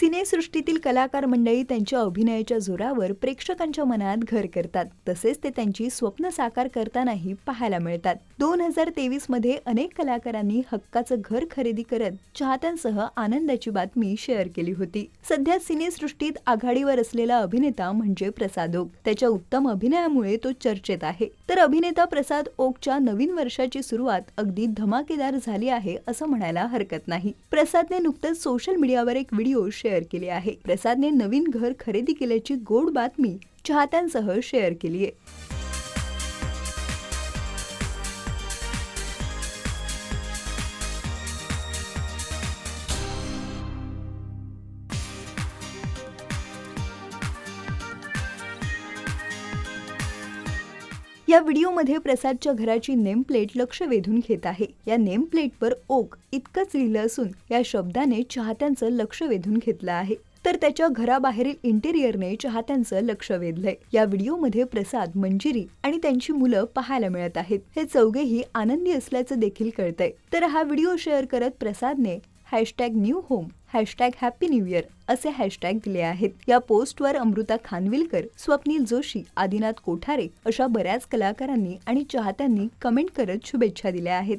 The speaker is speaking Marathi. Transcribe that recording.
सिनेसृष्टीतील कलाकार मंडळी त्यांच्या अभिनयाच्या जोरावर प्रेक्षकांच्या मनात घर करतात. तसेच ते त्यांची स्वप्न साकार करतानाही पाहायला मिळतात. दोन हजार तेवीसमध्ये अनेक कलाकारांनी हक्काचं घर खरेदी करत चाहत्यांसह आनंदाची बातमी शेअर केली होती. सध्या सिनेसृष्टीत आघाडीवर असलेला अभिनेता म्हणजे प्रसाद ओक. त्याच्या उत्तम अभिनयामुळे तो चर्चेत आहे. तर अभिनेता प्रसाद ओकच्या नवीन वर्षाची सुरुवात अगदी धमाकेदार झाली आहे असं म्हणायला हरकत नाही. प्रसादने नुकतंच सोशल मीडियावर एक व्हिडिओ शेअर केले आहे. प्रसादने नवीन घर खरेदी केल्याची गोड बातमी चाहत्यांसह शेअर केली आहे या व्हिडिओमध्ये प्रसादच्या घराची नेम प्लेट लक्ष वेधून घेत आहे. या नेम प्लेटवर ओक इतकंच लिहिलं असून या शब्दाने चाहत्यांचं लक्ष वेधून घेतलं आहे. तर त्याच्या घराबाहेरील इंटेरियरने चाहत्यांचं लक्ष वेधलंय. या व्हिडिओमध्ये प्रसाद मंजिरी आणि त्यांची मुलं पाहायला मिळत आहेत. हे चौघेही आनंदी असल्याचं देखील कळतंय. तर हा व्हिडिओ शेअर करत प्रसादने hashtag new home hashtag happy new year असे हॅशटॅग दिले आहेत. या पोस्टवर अमृता खानविलकर स्वप्नील जोशी आदिनाथ कोठारे अशा बऱ्याच कलाकारांनी आणि चाहत्यांनी कमेंट करत शुभेच्छा दिल्या आहेत.